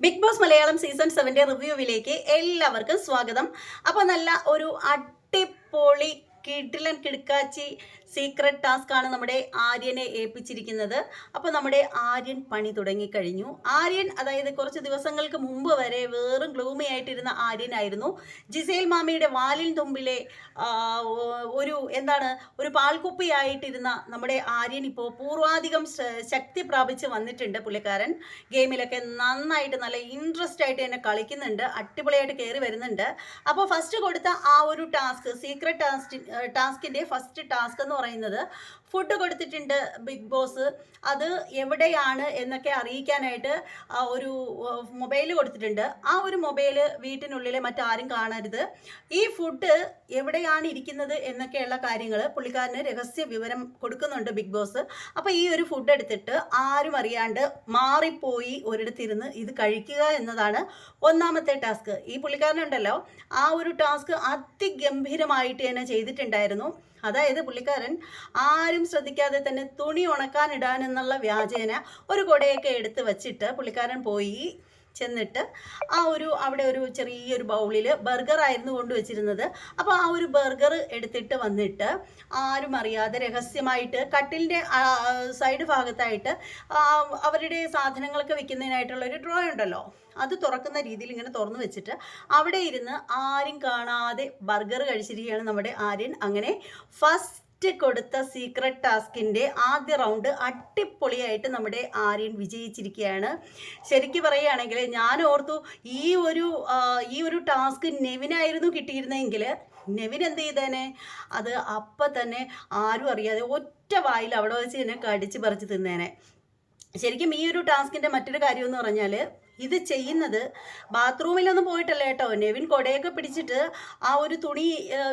Big Boss Malayalam season സെവന്റെ റിവ്യൂവിലേക്ക് എല്ലാവർക്കും സ്വാഗതം. അപ്പോൾ നല്ല ഒരു അടിപൊളി കിടിലൻ കിടക്കാച്ചി സീക്രട്ട് ടാസ്ക് ആണ് നമ്മുടെ ആര്യനെ ഏൽപ്പിച്ചിരിക്കുന്നത്. അപ്പോൾ നമ്മുടെ ആര്യൻ പണി തുടങ്ങിക്കഴിഞ്ഞു. ആര്യൻ അതായത് കുറച്ച് ദിവസങ്ങൾക്ക് മുമ്പ് വരെ വേറും ഗ്ലൂമി ആയിട്ടിരുന്ന ആര്യനായിരുന്നു. ജിസേൽ മാമിയുടെ വാലിൻ തുമ്പിലെ ഒരു എന്താണ് ഒരു പാൽക്കുപ്പിയായിട്ടിരുന്ന നമ്മുടെ ആര്യൻ ഇപ്പോൾ പൂർവാധികം ശക്തി പ്രാപിച്ച് വന്നിട്ടുണ്ട് പുള്ളിക്കാരൻ. ഗെയിമിലൊക്കെ നന്നായിട്ട് നല്ല ഇൻട്രസ്റ്റ് ആയിട്ട് തന്നെ കളിക്കുന്നുണ്ട്. അടിപൊളിയായിട്ട് കയറി വരുന്നുണ്ട്. അപ്പോൾ ഫസ്റ്റ് കൊടുത്ത ആ ഒരു ടാസ്ക് സീക്രട്ട് ടാസ്ക് ടാസ്കിന്റെ ഫസ്റ്റ് ടാസ്ക് എന്ന് പറയുന്നത് ഫുഡ് കൊടുത്തിട്ടുണ്ട് ബിഗ് ബോസ് അത് എവിടെയാണ് എന്നൊക്കെ അറിയിക്കാനായിട്ട് ഒരു മൊബൈൽ കൊടുത്തിട്ടുണ്ട്. ആ ഒരു മൊബൈൽ വീട്ടിനുള്ളിൽ മറ്റാരും കാണരുത്. ഈ ഫുഡ് എവിടെയാണ് ഇരിക്കുന്നത് എന്നൊക്കെയുള്ള കാര്യങ്ങൾ പുള്ളിക്കാരന് രഹസ്യ വിവരം കൊടുക്കുന്നുണ്ട് ബിഗ് ബോസ് അപ്പോൾ ഈ ഒരു ഫുഡ് എടുത്തിട്ട് ആരും അറിയാണ്ട് മാറിപ്പോയി ഒരിടത്തിരുന്ന് ഇത് കഴിക്കുക എന്നതാണ് ഒന്നാമത്തെ ടാസ്ക് ഈ പുള്ളിക്കാരനുണ്ടല്ലോ ആ ഒരു ടാസ്ക് അതിഗംഭീരമായിട്ട് തന്നെ ചെയ്തിട്ടുണ്ടായിരുന്നു. അതായത് പുള്ളിക്കാരൻ ആരും ശ്രദ്ധിക്കാതെ തന്നെ തുണി ഉണക്കാനിടാൻ എന്നുള്ള വ്യാജേന ഒരു കൊടയൊക്കെ എടുത്ത് വച്ചിട്ട് പുള്ളിക്കാരൻ പോയി. ചെന്നിട്ട് ആ ഒരു അവിടെ ഒരു ചെറിയൊരു ബൗളിൽ ബർഗർ ആയിരുന്നു കൊണ്ടുവച്ചിരുന്നത് അപ്പോൾ ആ ഒരു ബർഗർ എടുത്തിട്ട് വന്നിട്ട് ആരും അറിയാതെ രഹസ്യമായിട്ട് കട്ടിലിന്റെ സൈഡ് ഭാഗത്തായിട്ട് അവരുടെ സാധനങ്ങളൊക്കെ വെക്കുന്നതിനായിട്ടുള്ള ഒരു ഡ്രോ ഉണ്ടല്ലോ. അത് തുറക്കുന്ന രീതിയിൽ ഇങ്ങനെ തുറന്നു വെച്ചിട്ട് അവിടെ ഇരുന്ന് ആരും കാണാതെ ബർഗർ കഴിച്ചിരിക്കുകയാണ് നമ്മുടെ ആര്യൻ. അങ്ങനെ ഫസ്റ്റ് കൊടുത്ത സീക്രട്ട് ടാസ്കിന്റെ ആദ്യ റൗണ്ട് അടിപൊളിയായിട്ട് നമ്മുടെ ആര്യൻ വിജയിച്ചിരിക്കുകയാണ്. ശരിക്കും പറയുകയാണെങ്കിൽ ഞാൻ ഓർത്തു ഈ ഒരു ഈ ഒരു ടാസ്ക് നെവിനായിരുന്നു കിട്ടിയിരുന്നെങ്കിൽ നെവിൻ എന്ത് ചെയ്തേനെ? അത് അപ്പം തന്നെ ആരും അറിയാതെ ഒറ്റ വായിൽ അവിടെ വെച്ച് തന്നെ കടിച്ച് പറിച്ച് തിന്നേനെ. ശരിക്കും ഈ ഒരു ടാസ്കിന്റെ മറ്റൊരു കാര്യം എന്ന് പറഞ്ഞാൽ ഇത് ചെയ്യുന്നത് ബാത്റൂമിലൊന്നും പോയിട്ടല്ല കേട്ടോ. നെവിൻ കൊടയൊക്കെ പിടിച്ചിട്ട് ആ ഒരു തുണി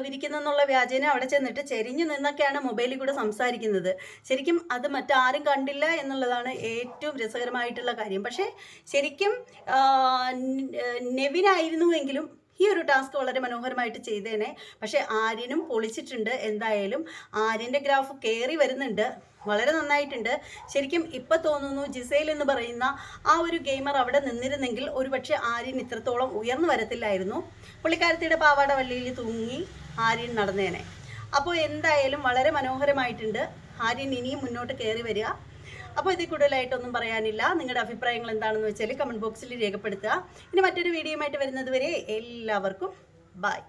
വിരിക്കുന്നെന്നുള്ള വ്യാജേന അവിടെ ചെന്നിട്ട് ചെരിഞ്ഞു നിന്നൊക്കെയാണ് മൊബൈലിൽ കൂടെ സംസാരിക്കുന്നത്. ശരിക്കും അത് മറ്റാരും കണ്ടില്ല എന്നുള്ളതാണ് ഏറ്റവും രസകരമായിട്ടുള്ള കാര്യം. പക്ഷേ ശരിക്കും നെവിനായിരുന്നുവെങ്കിലും ഈ ഒരു ടാസ്ക് വളരെ മനോഹരമായിട്ട് ചെയ്തേനെ. പക്ഷേ ആര്യനും പൊളിച്ചിട്ടുണ്ട്. എന്തായാലും ആര്യന്റെ ഗ്രാഫ് കയറി വരുന്നുണ്ട്. വളരെ നന്നായിട്ടുണ്ട്. ശരിക്കും ഇപ്പം തോന്നുന്നു ജിസൈൽ എന്ന് പറയുന്ന ആ ഒരു ഗെയിമർ അവിടെ നിന്നിരുന്നെങ്കിൽ ഒരുപക്ഷെ ആര്യൻ ഇത്രത്തോളം ഉയർന്നു വരത്തില്ലായിരുന്നു. പുള്ളിക്കാരത്തിയുടെ പാവാട വള്ളിയിൽ തൂങ്ങി ആര്യൻ നടന്നേനെ. അപ്പോൾ എന്തായാലും വളരെ മനോഹരമായിട്ടുണ്ട്. ആര്യൻ ഇനിയും മുന്നോട്ട് കയറി വരിക. അപ്പോൾ ഇതിൽ കൂടുതലായിട്ടൊന്നും പറയാനില്ല. നിങ്ങളുടെ അഭിപ്രായങ്ങൾ എന്താണെന്ന് വെച്ചാൽ കമന്റ് ബോക്സിൽ രേഖപ്പെടുത്തുക. ഇനി മറ്റൊരു വീഡിയോയുമായിട്ട് വരുന്നത് വരെ എല്ലാവർക്കും ബൈ